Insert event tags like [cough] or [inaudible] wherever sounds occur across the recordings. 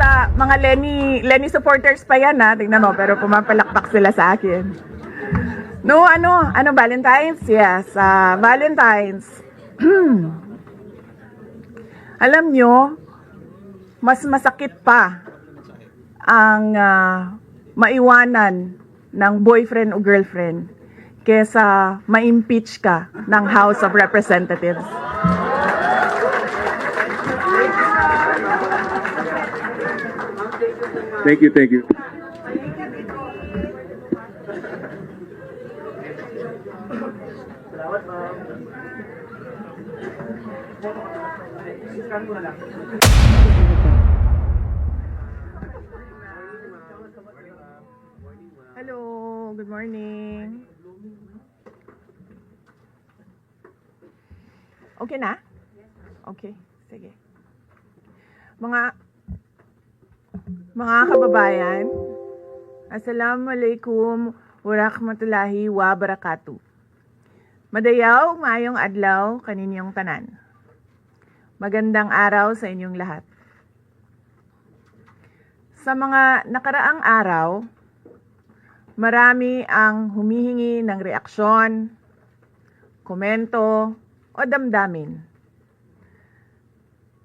ah, mga Lenny, Lenny supporters pa yan ha. Tingnan mo, pero pumapalakpak sila sa akin. No, ano, ano, Valentine's? Yes, ah, Valentine's. [clears throat] Alam nyo, mas masakit pa ang ah, maiwanan ng boyfriend o girlfriend kesa ma-impeach ka ng House of Representatives. Thank you, thank you. Hello, good morning. Okay na? Okay, sige. Mga mga kababayan, Assalamualaikum warahmatullahi wabarakatuh. Madayaw, mayong adlaw kaninyong tanan. Magandang araw sa inyong lahat. Sa mga nakaraang araw, marami ang humihingi ng reaksyon, komento, o damdamin.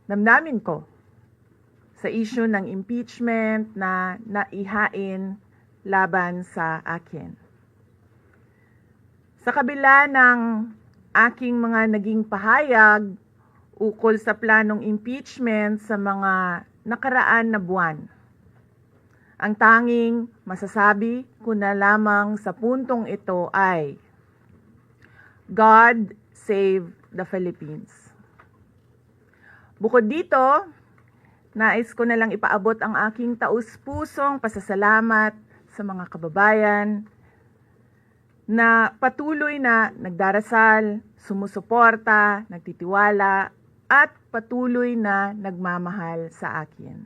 Damdamin ko sa issue ng impeachment na naihain laban sa akin. Sa kabila ng aking mga naging pahayag ukol sa planong impeachment sa mga nakaraan na buwan, ang tanging masasabi ko na lamang sa puntong ito ay God save the Philippines. Bukod dito, nais ko na lang ipaabot ang aking taus-pusong pasasalamat sa mga kababayan na patuloy na nagdarasal, sumusuporta, nagtitiwala, at patuloy na nagmamahal sa akin.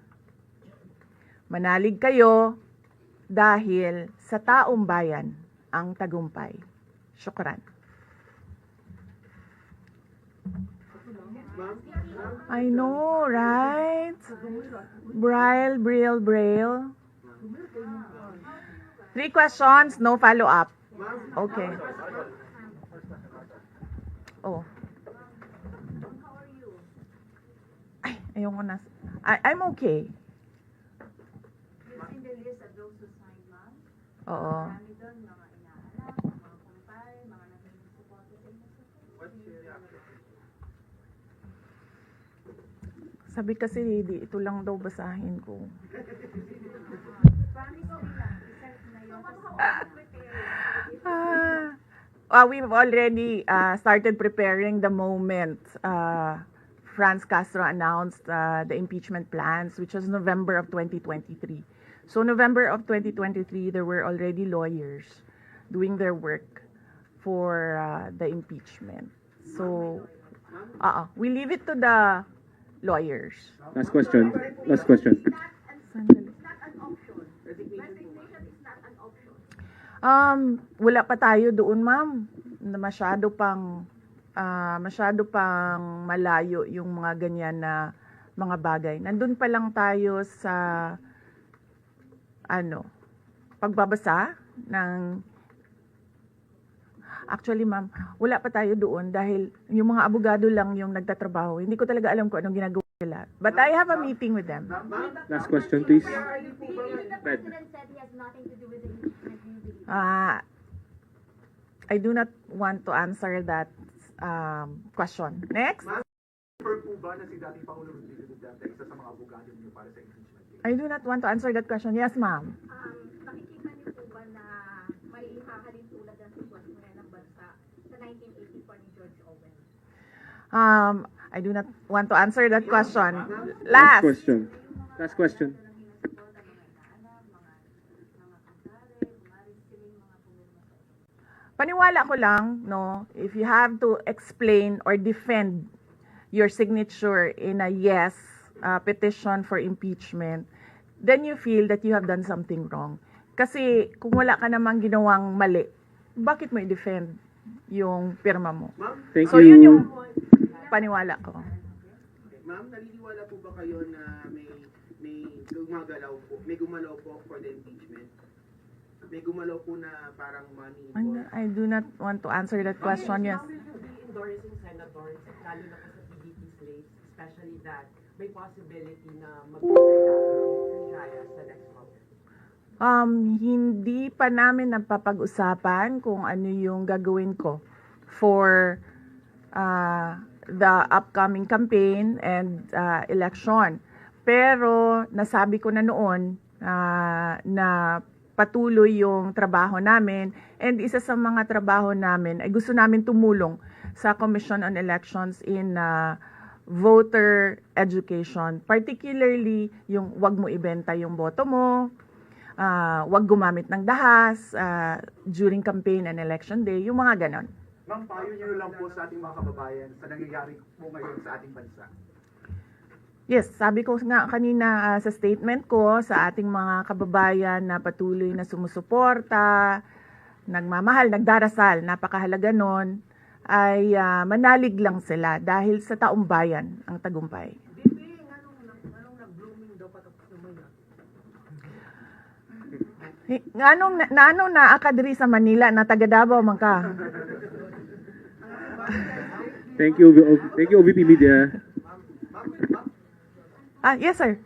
Manalig kayo dahil sa taong bayan ang tagumpay. Syukran. I know, right? Braille, braille, braille. Three questions, no follow-up. Okay. Oh. Ay, ayoko na. I, I'm okay. in the list of those who signed, ma'am. Oo. Marami doon, mga inaanak, mga kumpay, mga naging suporta sa inyo. Sabi kasi, di, ito lang daw basahin ko. Ah, uh, we've already uh, started preparing the moment uh, Franz Castro announced uh, the impeachment plans, which was November of 2023. So November of 2023, there were already lawyers doing their work for uh, the impeachment. So, uh, we leave it to the lawyers. Last question, last question. Um, wala pa tayo doon, ma'am. Na masyado pang ah, masyado pang malayo yung mga ganyan na mga bagay. Nandun pa lang tayo sa ano, pagbabasa ng Actually, ma'am, wala pa tayo doon dahil yung mga abogado lang yung nagtatrabaho. Hindi ko talaga alam kung anong ginagawa nila. But I have a meeting with them. Last question, please. Fred. president said he has nothing to do with the impeachment, do you believe? Ah, I do not want to answer that um, question. Next. Confirm po ba na si dating Pangulo Rodrigo Duterte isa sa mga abogado niyo para sa impeachment? I do not want to answer that question. Yes, ma'am. Um, nakikita niyo po ba na may hahalin tulad ang sitwasyon ngayon ng bansa sa 1984 ni George Owen? Um, I do not want to answer that question. Last Last. question. Last question. Paniwala ko lang, no, if you have to explain or defend your signature in a yes uh, petition for impeachment, then you feel that you have done something wrong. Kasi kung wala ka namang ginawang mali, bakit mo i-defend yung pirma mo? Thank So yun you. yung paniwala ko. Ma'am, naniniwala po ba kayo na may may gumagalaw po, may gumalaw po for the impeachment? May gumalaw po na parang money involved? I do not want to answer that question, yes. How will you be endorsing senators, lalo na po sa PDP slate, especially that may possibility na mag-trial sa next? Um, hindi pa namin napapag-usapan kung ano yung gagawin ko for uh, the upcoming campaign and uh, election. Pero nasabi ko na noon uh, na patuloy yung trabaho namin and isa sa mga trabaho namin ay gusto namin tumulong sa Commission on Elections in uh, voter education, particularly yung wag mo ibenta yung boto mo, ah, wag gumamit ng dahas ah, during campaign and election day, yung mga ganon. Ma'am, payo niyo lang po sa ating mga kababayan sa nangyayari po ngayon sa ating bansa. Yes, sabi ko nga kanina ah, sa statement ko sa ating mga kababayan na patuloy na sumusuporta, nagmamahal, nagdarasal, napakahalaga nun, ay ah, manalig lang sila dahil sa taong bayan ang tagumpay. Bibi, anong, anong nag-blooming daw patok naman yan? Eh, Nganong na, na anong naakadiri sa Manila na taga Davao man ka? Thank you, thank you, OVP Media. Ah, yes sir.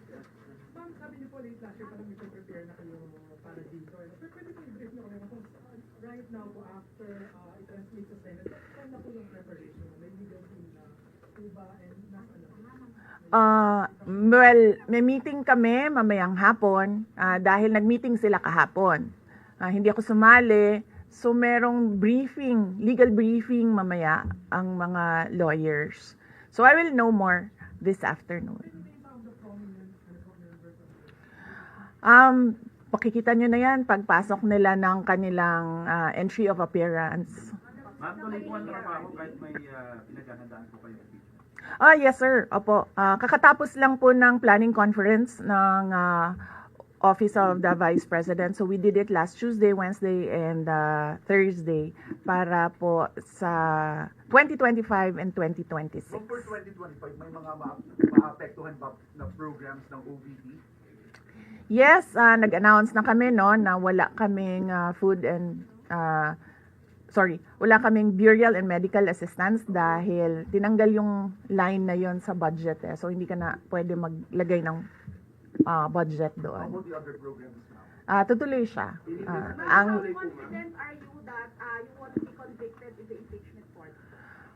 Ma'am, sabi niyo po late last year parang may prepare na kayo para dito. Pero pwede po i-brief niyo kami kung right now po after uh, i-transmit sa Senate, saan na po yung preparation? May legal team na po ba and nasa na? Ah, well, may meeting kami mamayang hapon ah, dahil nag-meeting sila kahapon. Ah, hindi ako sumali. So merong briefing, legal briefing mamaya ang mga lawyers. So I will know more this afternoon. Um, pakikita nyo na yan pagpasok nila ng kanilang ah, entry of appearance. Ma'am, tuloy po ang trabaho kahit may uh, pinaghahandaan po kayo. Ah, yes sir. Opo. Ah, kakatapos lang po ng planning conference ng ah, Office of the Vice President. So we did it last Tuesday, Wednesday, and ah, Thursday para po sa 2025 and 2026. Ma'am, for 2025, may mga ma- maapektuhan ba na programs ng OVP? Yes, ah, nag-announce na kami no na wala kaming ah, food and ah, sorry, wala kaming burial and medical assistance dahil tinanggal yung line na yon sa budget eh. So hindi ka na pwede maglagay ng ah, budget How doon. about the other programs now? Ah, tutuloy siya. How ang confident are you that uh, you won't be convicted in the impeachment court?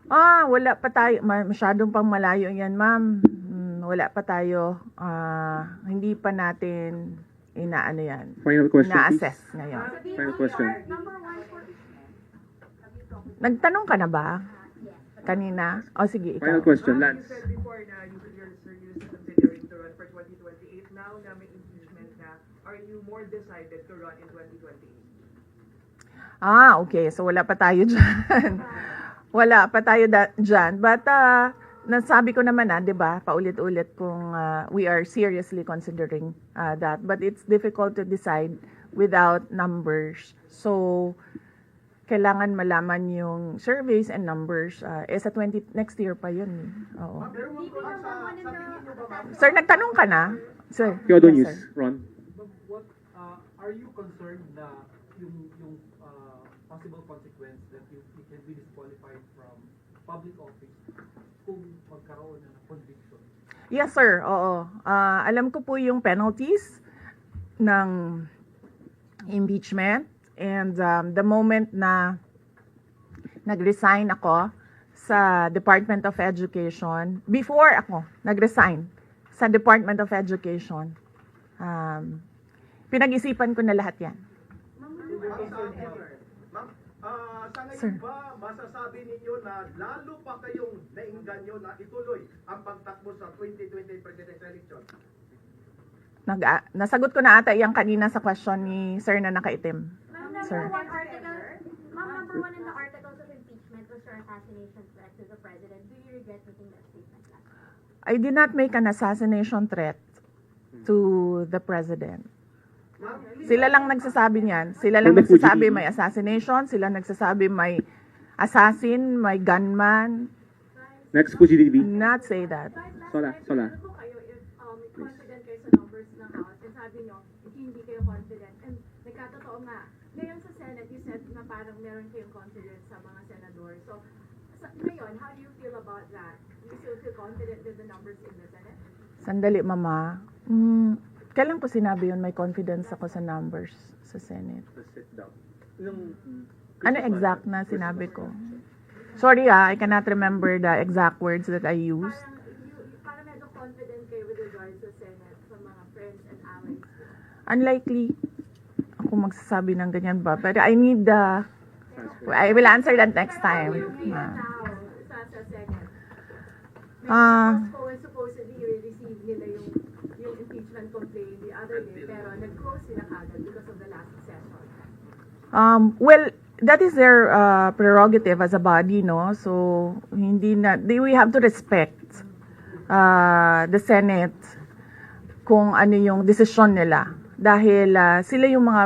ah, wala pa tayo ma- masyadong pang malayo 'yan, ma'am. Hmm, wala pa tayo ah, hindi pa natin inaano 'yan. Final question, please. Na-assess ngayon. Final question. Number one for Have you talked Nagtanong ka na ba? Kanina? O sige, ikaw. Final question, Lance. You said before na you, you're seriously considering to run for 2028. Now na may impeachment na, are you more decided to run in 2028? Ah, okay. So wala pa tayo [laughs] dyan. wala pa tayo da- dyan. But uh, nasabi ko naman na, di ba, paulit-ulit kung ah, we are seriously considering ah, that. But it's difficult to decide without numbers. So, kailangan malaman yung surveys and numbers. ah, eh, sa 20, next year pa yun. eh. Oo. Ma'am, Sir, nagtanong ka na? Sir. Kyodo Yes, News, sir. Ron. What, uh, are you concerned na yung, yung uh, possible consequence that you, you can be disqualified from public office kung magkaroon na ng conviction? Yes, sir. Oo. Ah, alam ko po yung penalties ng impeachment and um, the moment na nag-resign ako sa Department of Education, before ako nag-resign sa Department of Education, um, pinag-isipan ko na lahat yan. Ah, sa ngayon Sir. ba masasabi ninyo na lalo pa kayong nainganyo na ituloy ang pagtakbo sa 2020 presidential election? Nag, nasagot ko na ata yung kanina sa question ni sir na nakaitim. Sir. ma'am, number one in the articles of impeachment was your assassination threat to the president. Do you regret making that statement last? I did not make an assassination threat to the president. Sila lang nagsasabi niyan. Sila lang nagsasabi may assassination. Sila nagsasabi may assassin, may gunman. Next po, GDB. Not say that. Sola, Sola. Ano po kayo if um, confident kayo sa numbers ng House and sabi nyo, hindi kayo confident. And nagkatotoo nga, ngayon sa Senate, you said na parang meron kayong confidence sa mga senador. So, sa, ngayon, how do you feel about that? Do you still feel confident with the numbers in the Senate? Sandali, mama. Mm, kailan ko sinabi yun, may confidence ako sa numbers sa Senate? Sit down. Yung, Ano exact na sinabi ko? Sorry ah, I cannot remember the exact words that I used. Parang, you, confident kayo with regards sa Senate, sa mga friends and allies. Unlikely ako magsasabi ng ganyan ba. But I need the... I will answer that next time. Ah. Ah. May supposedly receive nila yung yung impeachment complaint the other day, pero nag-close sila kagad because of the last session. Um, well, that is their uh, prerogative as a body, no? So, hindi na, they, we have to respect uh, the Senate kung ano yung desisyon nila. Dahil uh, sila yung mga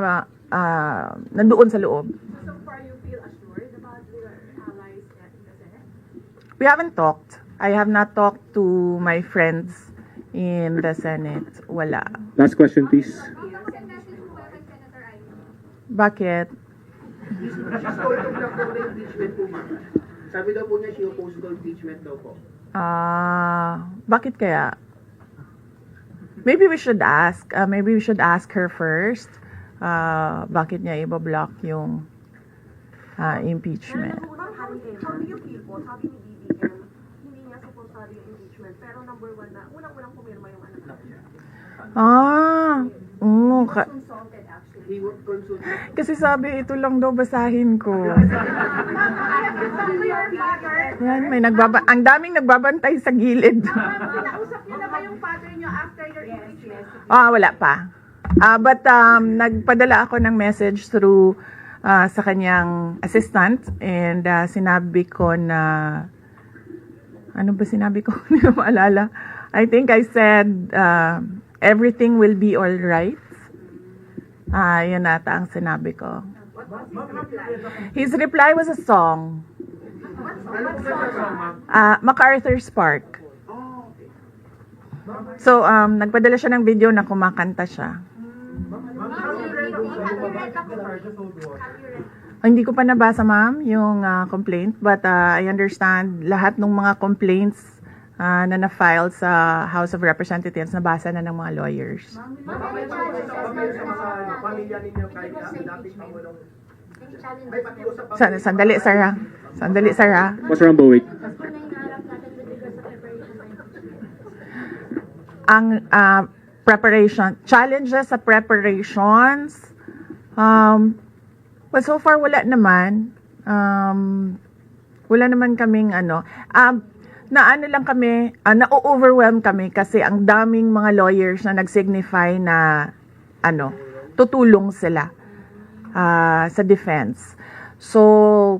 uh, nandoon sa loob. So, so far, you feel assured about your allies in the Senate? We haven't talked. I have not talked to my friends in the Senate. Wala. last question, please. Bakit? To. Sabi daw po niya, she opposed the impeachment daw po. Ah, bakit kaya? Maybe we should ask. Uh, maybe we should ask her first. Uh, bakit niya i-block yung uh, impeachment? How do you feel po? Sabi ni BBM, hindi niya supportado yung impeachment. Pero number one na, unang-unang pumirma yung anak niya. Ah, oo, ka- Consulted actually. Kasi sabi ito lang daw basahin ko. Yan, may nagbaba ang daming nagbabantay sa gilid. Nausap niyo na ba yung father niyo after your impeachment? Ah, wala pa. Ah, but um, nagpadala ako ng message through ah, sa kanyang assistant and ah, sinabi ko na ano ba sinabi ko? [laughs] Hindi ko maalala. I think I said uh, everything will be all right. Ah, yun ata ang sinabi ko. His reply was a song. Ah, MacArthur's Park. So, um, nagpadala siya ng video na kumakanta siya. Ah, Hindi ko pa nabasa, ma'am, yung ah, complaint. But ah, I understand lahat ng mga complaints ah, na na-file sa House of Representatives, nabasa na ng mga lawyers. Sa- sandali, sir, ha? Sandali, sir, ha? Boss Rambo, wait. Ano yung naharap natin with regards sa preparation ng impeachment? ang ah, preparation, challenges sa preparations. Um, well, so far wala naman. Um, wala naman kaming ano. Um, na ano lang kami, ah, na-overwhelm kami kasi ang daming mga lawyers na nag-signify na ano, tutulong sila ah, sa defense. So,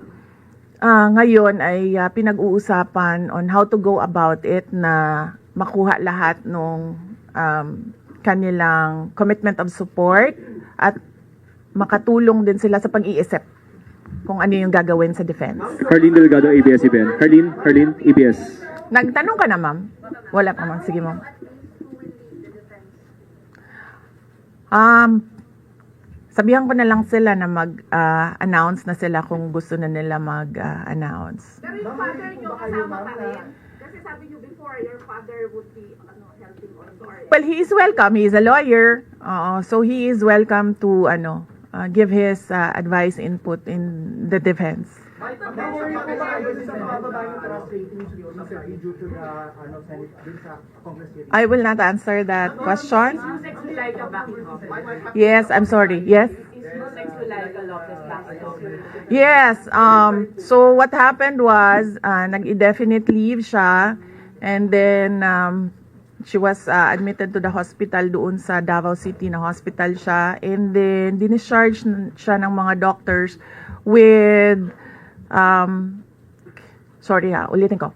Ah, ngayon ay ah, pinag-uusapan on how to go about it na makuha lahat ng um, kanilang commitment of support at makatulong din sila sa pag-iisip kung ano yung gagawin sa defense. Harleen Delgado, ABS-CBN. Harleen, Harleen, ABS. Nagtanong ka na, ma'am? Wala pa, ma'am. Sige, ma'am. Um, sabihan ko na lang sila na mag-announce na sila kung gusto na nila mag-announce. Pero yung father niyo kasama pa rin? Kasi sabi niyo before, your father would be ano, helping on or Well, he is welcome. He is a lawyer. Oo, so he is welcome to ano, uh, give his uh, advice input in the defense. Worry po ba kayo sa mababa yung trust ratings recently due to the ano, Senate, dun sa Congress hearing? I will not answer that question. Is Yusek Zulaika back in office? Yes, I'm sorry. Yes. Is Yusek Zulaika Lopez back in office? Yes. Um, so what happened was, uh, nag-indefinite leave siya and then um, she was uh, admitted to the hospital doon sa Davao City na hospital siya and then discharge siya ng mga doctors with um, sorry ha, ulitin ko.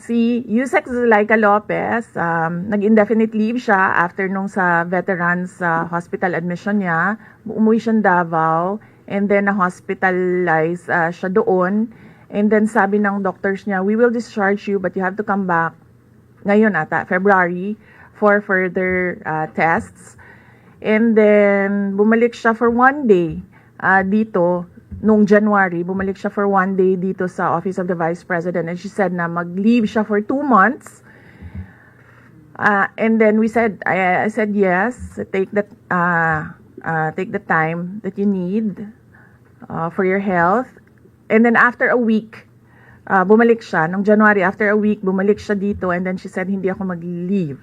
Si Yusek Zulaika Lopez, um, nag-indefinite leave siya after nung sa veterans uh, hospital admission niya. Umuwi siya Davao and then na-hospitalize uh, siya doon. And then sabi ng doctors niya, we will discharge you but you have to come back ngayon ata, February, for further uh, tests. And then, bumalik siya for one day uh, dito, nung January, bumalik siya for one day dito sa Office of the Vice President. And she said na mag-leave siya for two months. Uh, and then we said, I, I said yes, take that, uh, uh, take the time that you need uh, for your health. And then after a week, uh, bumalik siya. Nung January, after a week, bumalik siya dito. And then she said, hindi ako mag-leave.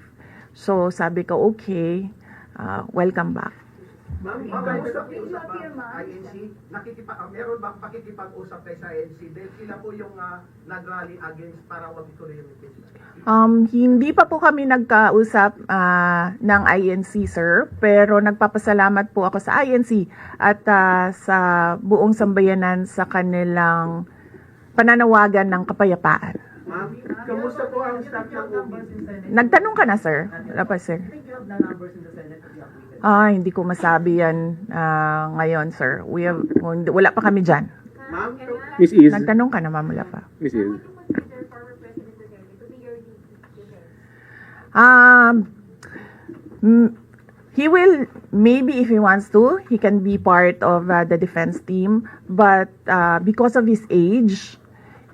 So sabi ko, okay, uh, welcome back. Ma'am, po Yung sa. INC? Nakikipa, ah, meron bang pakikipag-usap kayo sa INC? Dahil sila po yung ah, nag-rally against para wag impeachment. Um, hindi pa po kami nagkausap ah, ng INC, sir. Pero nagpapasalamat po ako sa INC at ah, sa buong sambayanan sa kanilang pananawagan ng kapayapaan. Ma'am, kamusta po ang staff ng OB? Nagtanong ka na, sir? Wala pa, sir. Ah, hindi ko masabi yan ah, ngayon, sir. We have, wala pa kami dyan. Ma'am, Miss Iz. Nagtanong ka na, ma'am, wala pa. Miss Iz. Um, he will maybe if he wants to, he can be part of uh, the defense team. But uh, because of his age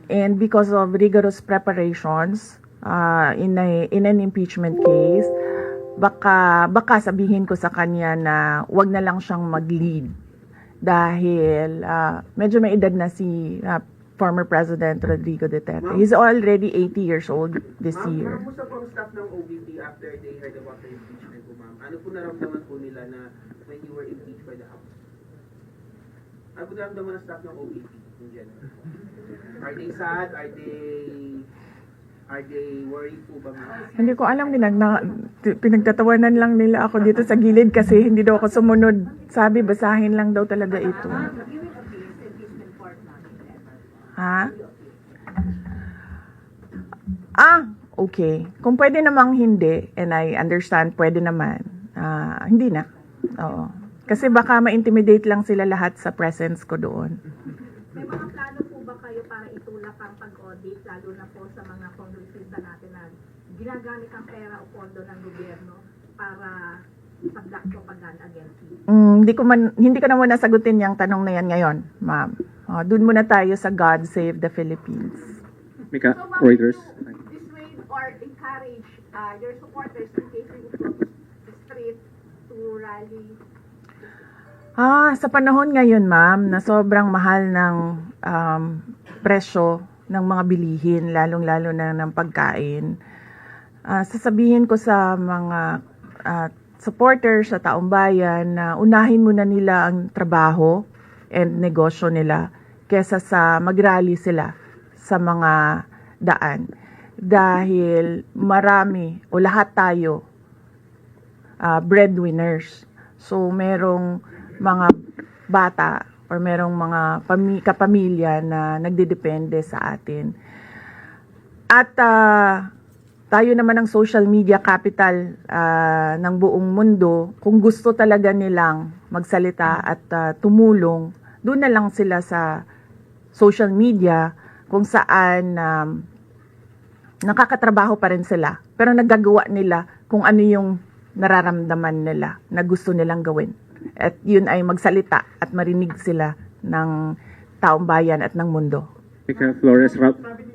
and because of rigorous preparations uh, in a in an impeachment case, baka baka sabihin ko sa kanya na wag na lang siyang mag-lead dahil uh, medyo may edad na si uh, former President Rodrigo Duterte. He's already 80 years old this ma'am, year. kamusta po ang staff ng OBP after they heard about the impeachment po, ma'am? Ano po naramdaman po nila na when you were impeached by the House? Ano po naramdaman ng staff ng OBP in general? Are they sad? Are they Are they worried po ba ma'am? Hindi ko alam, pinag na, t- pinagtatawanan lang nila ako dito sa gilid kasi hindi daw ako sumunod. Sabi, basahin lang daw talaga ito. Ha? Ah, okay. Kung pwede namang hindi, and I understand, pwede naman. Ah, hindi na. Oo. Kasi baka ma-intimidate lang sila lahat sa presence ko doon. May mga plano po ba kayo para itulak ang pag-audit, lalo na po sa mga kongresista natin na ginagamit ang pera o pondo ng gobyerno para sa black propaganda against you? Mm, hindi ko man hindi ko na muna sagutin yung tanong na yan ngayon, ma'am. Uh, doon muna tayo sa God Save the Philippines. Mika, So, ma'am, Reuters. dissuade or encourage uh, your supporters in go to the street to rally Ah, sa panahon ngayon, ma'am, na sobrang mahal ng um, presyo ng mga bilihin, lalong-lalo na ng pagkain, ah, sasabihin ko sa mga ah, supporters sa taong bayan na unahin muna nila ang trabaho and negosyo nila kesa sa magrally sila sa mga daan. Dahil marami o lahat tayo uh, breadwinners. So, merong mga bata or merong mga pami- kapamilya na nagdedepende sa atin. At ah, tayo naman ang social media capital ah, ng buong mundo. Kung gusto talaga nilang magsalita at ah, tumulong, doon na lang sila sa social media kung saan um, nakakatrabaho pa rin sila. Pero nagagawa nila kung ano yung nararamdaman nila na gusto nilang gawin. At yun ay magsalita at marinig sila ng taong bayan at ng mundo. Mika Flores,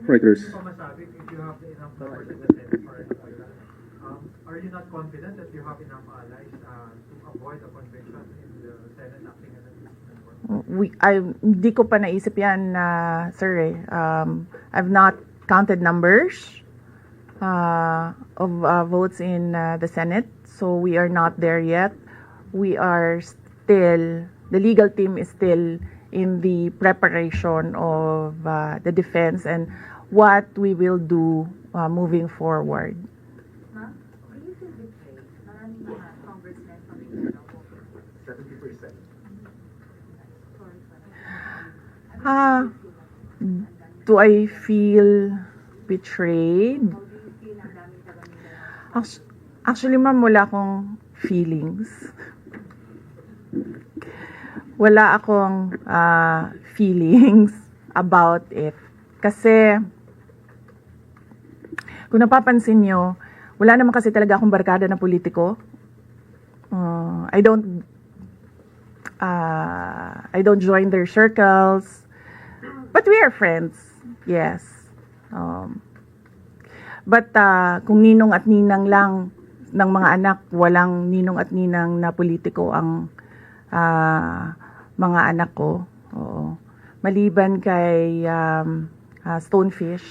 Reuters. Um, are you not confident that you have enough allies uh, to avoid a conviction in the Senate acting as an? We, I, hindi ko pa naisip yan, uh, sir. Eh. Um, I've not counted numbers uh, of uh, votes in uh, the Senate, so we are not there yet. We are still, the legal team is still in the preparation of uh, the defense and what we will do uh, moving forward. Ma'am, do you feel betrayed? Maraming mga congressmen from po. Seventy percent. Ah, do I feel betrayed? Actually, ma'am, wala akong feelings. Wala akong ah, feelings [laughs] about it. Kasi, Kung napapansin nyo, wala naman kasi talaga akong barkada na politiko. Uh, I don't uh, I don't join their circles. But we are friends. Yes. Um, but uh, kung ninong at ninang lang ng mga anak, walang ninong at ninang na politiko ang ah, mga anak ko. Oo. Maliban kay um, ah, Stonefish,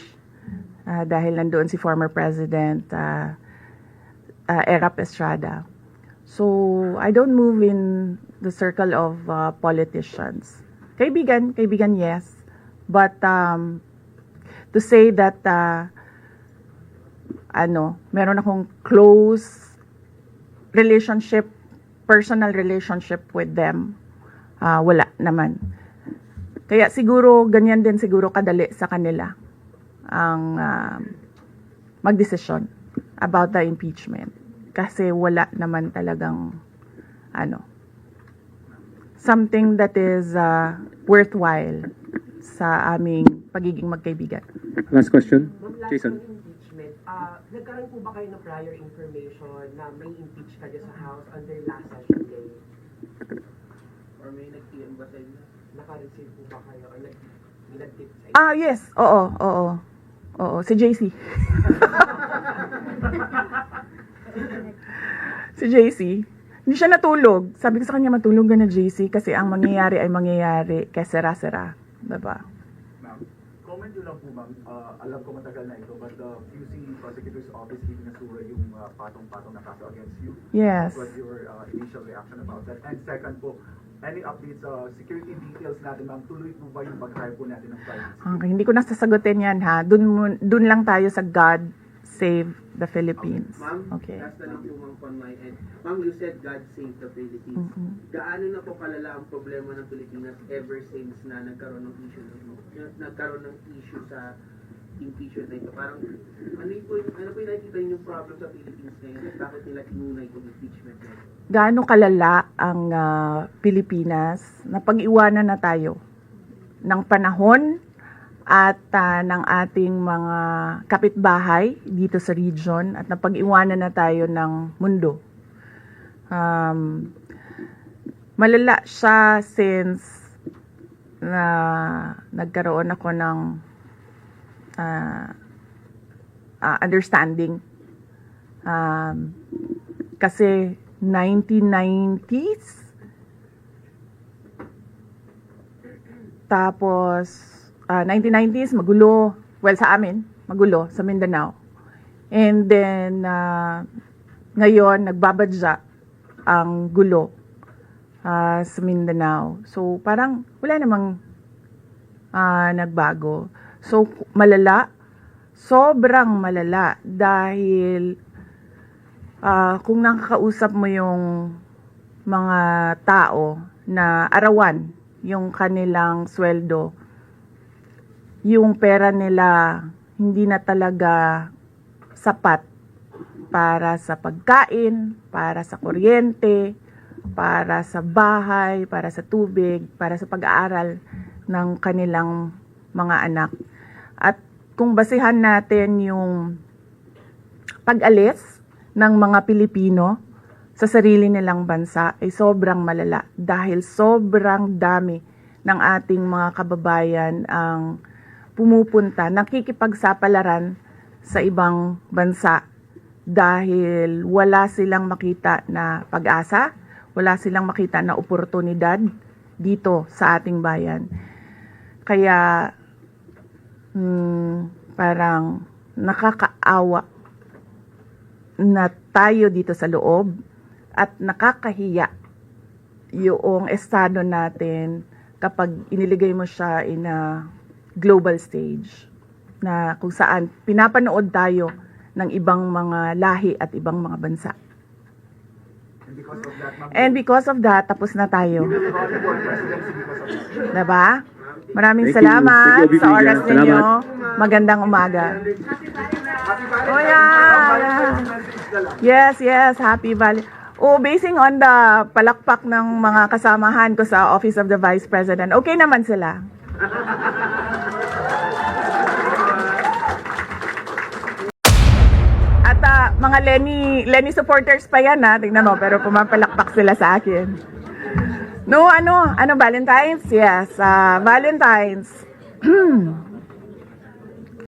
ah, dahil nandoon si former President uh, Erap Estrada. So, I don't move in the circle of uh, politicians. Kaibigan, kaibigan, yes. But um, to say that uh, ano, meron akong close relationship, personal relationship with them, ah, wala naman. Kaya siguro, ganyan din siguro kadali sa kanila ang ah, magdesisyon about the impeachment. Kasi wala naman talagang, ano, something that is ah, worthwhile sa aming pagiging magkaibigan. Last question, Jason. On impeachment, ah, nagkaroon po ba kayo ng prior information na may impeach ka dyan sa House on their last session day? Or may nag-PM ba sa inyo? Naka-receive po ba kayo or nag- may nag-tip sa inyo? Ah, yes. Oo, oo. Oo, si JC. si JC. Hindi siya natulog. Sabi ko sa kanya, matulog ka na, JC, kasi ang mangyayari ay mangyayari kay sera-sera. Diba? Ma'am, comment nyo lang po ma'am, Ah, alam ko matagal na ito, but the QC Prosecutor's Office giving nasura yung ah, patong-patong na kaso against you. Yes. What was your ah, initial reaction about that? And second po, any updates sa security details natin ma'am, tuloy po ba yung pag-hire po natin ng private Okay, hindi ko na sasagutin yan ha. Dun, dun lang tayo sa God Save the Philippines. Ma'am, Okay. last na lang po ma'am on my end. Ma'am, you said God save the Philippines. Mhm. Gaano na po kalala ang problema ng Pilipinas ever since na nagkaroon ng issue ng nagkaroon ng issue sa impeachment na ito? Parang ano yung, ano po yung nakikita yung problem sa Philippines ngayon? Bakit nila tinunay itong impeachment na gaano kalala ang ah, Pilipinas na pag-iwanan na tayo ng panahon at ah, ng ating mga kapitbahay dito sa region at napag-iwanan na tayo ng mundo. Um, malala siya since na nagkaroon ako ng ah, ah, understanding. Um, kasi 1990s tapos ah, 1990s magulo. Well sa amin magulo sa Mindanao. And then ah, ngayon nagbabadya ang gulo ah, sa Mindanao. So parang wala namang ah, nagbago so malala. Sobrang malala dahil ah, kung nakakausap mo yung mga tao na arawan yung kanilang sweldo, yung pera nila hindi na talaga sapat para sa pagkain, para sa kuryente, para sa bahay, para sa tubig, para sa pag-aaral ng kanilang mga anak. At kung basihan natin yung pag-alis ng mga Pilipino sa sarili nilang bansa ay sobrang malala dahil sobrang dami ng ating mga kababayan ang pumupunta, nakikipagsapalaran sa ibang bansa dahil wala silang makita na pag-asa, wala silang makita na oportunidad dito sa ating bayan. Kaya hmm, parang nakakaawa na tayo dito sa loob at nakakahiya yung estado natin kapag iniligay mo siya in a global stage na kung saan pinapanood tayo ng ibang mga lahi at ibang mga bansa. And because of that, And because of that, tapos na tayo. Diba? Maraming Thank you. salamat Thank you, sa oras ninyo. Salamat. Magandang umaga. Oh, yeah. Yes, yes, happy Valley. Oh, basing on the palakpak ng mga kasamahan ko sa Office of the Vice President, okay naman sila. mga Lenny, Lenny supporters pa yan ha. Tingnan mo, pero pumapalakpak sila sa akin. No, ano, ano, Valentine's? Yes, ah, Valentine's. [clears throat]